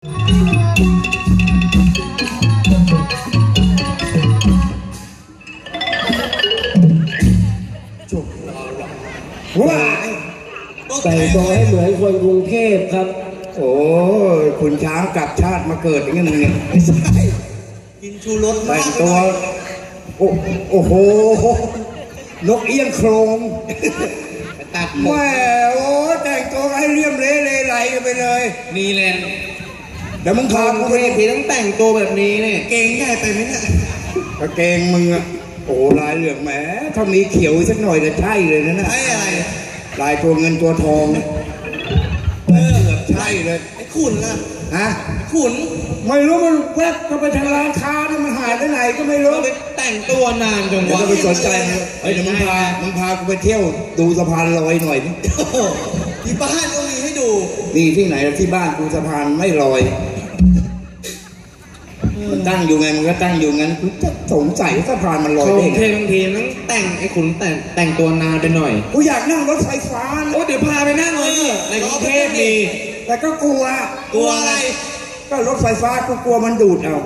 ว้ายแต่งตัวให้เหมือนคนกรุงเทพครับ โอ้ยคุณช้างกลับชาติมาเกิดอย่างนี้มึงเนี่ยไม่ใช่ กินชูรสแต่งตัว โอ้โอ้โหนกเอี้ยงโครงตัดหมแหดม่โอ้ยแต่งตัวให้เลี่ยมเละเลไหลกันไปเลยนี่แหละเดี๋ยวมึงคพาวามกูเทไปพีต้องแต่งตัวแบบนี้เนี่ยเก่งใหญ่ไปไหมเนี่ยกางเกงมึงอะโอ้ลายเหลืองแหมถ้ามีเขียวสักหน่อยจะใช่เลยนะนะใช่อะไรลายตัวเงินตัวทองเออใช่เลยไอ้ขุนล่ะฮะไอ้ขุนไม่รู้มันแวบเข้าไปทางร้านค้านะมันหายไปไหนก็ไม่รู้เราไปแต่งตัวนานจนเดี๋ยวจะไปสนใจมันเฮ้ยเดี๋ยวมึงพามึงพากูไปเที่ยวดูสะพานลอยหน่อยดิโอ้โหที่บ้านก็มีให้ดูนี่ที่ไหนล่ะที่บ้านกูสะพานไม่ลอย มันตั้งอยู่ไงมันก็ตั้งอยู่งั้นกูจะสงสัยว่าสะพานมันลอยเขาได้เทไงบางทีต้องแต่งไอ้ขุนแต่งแต่งตัวนานไปหน่อย กูอยากนั่งรถไฟฟ้าโอ้นะเดี๋ยวพาไปนั่งเลยนี่ในกรุงเทพมีแต่ก็กลัวกลัวอะไร ก็รถไฟฟ้ากูกลัวมันดูดเอา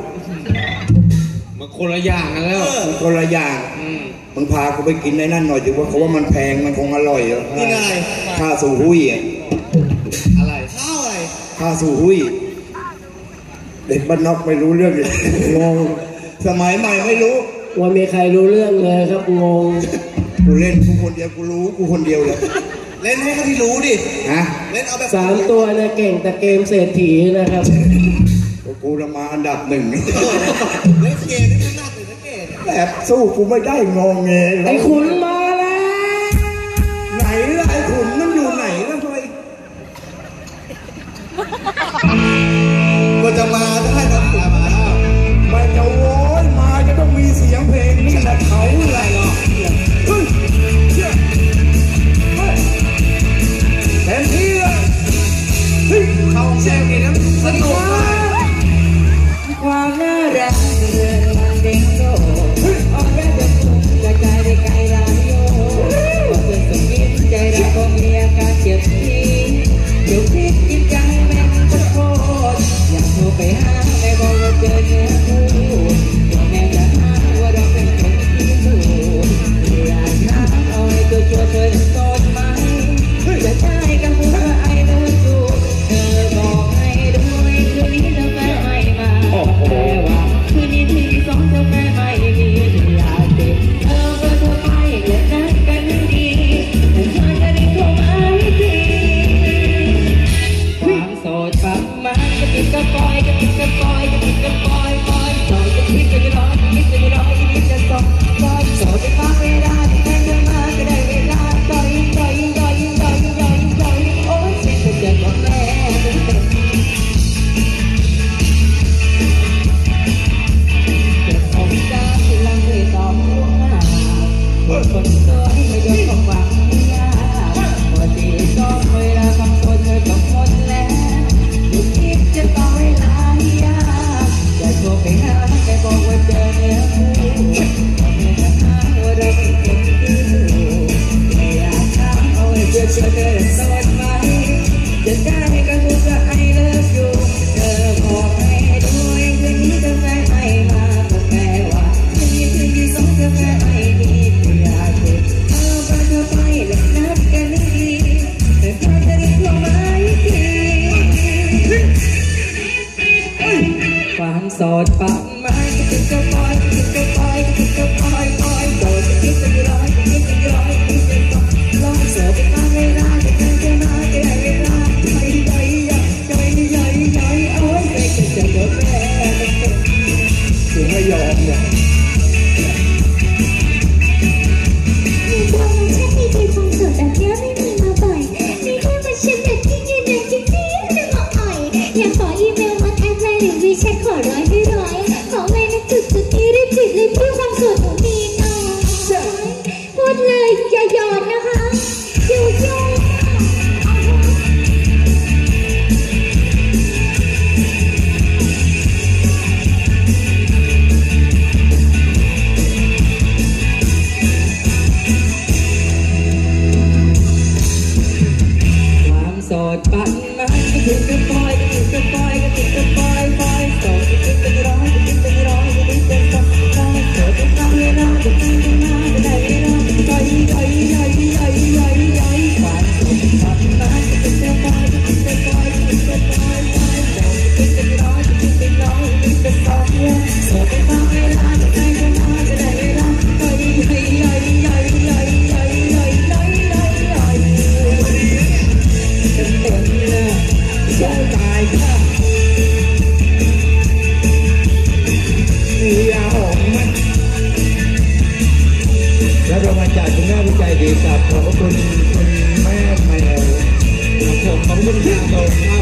มันคนละอย่างกันแล้วมันคนละอย่างอืมมึงพากูไปกินในนั่นหน่อยดิว่าเขาว่ามันแพงมันคงอร่อยเหรอกินอะไร ข้าสู่หุ้ยอะอะไรข้าวอะไรข้าสู่หุ้ยเด็กบ้านนอกไม่รู้เรื่องเลยงงสมัยใหม่ไม่รู้ว่ามีใครรู้เรื่องเลยครับงงกูเล่นกูคนเดียวกูรู้กูคนเดียวเลยเล่นให้เขาที่รู้ดิฮะเล่นเอาแบบสามตัวเนี่ยเก่งแต่เกมเศรษฐีนะครับกูจะมาอันดับหนึ่งเล่นเกมนี่มันน่าตื่นเต้นแบบสู้กูไม่ได้งงเงยไอ้ขุนมาแล้วไหนล่ะไอ้ขุนมันอยู่ไหนล่ะทำไมก็จะมา แช่กินน้ำสนุก ความโสดปะมาจะติดก็ปล่อ ฉันมันถึงกับ แม่แมวผมเขาเป็นแมว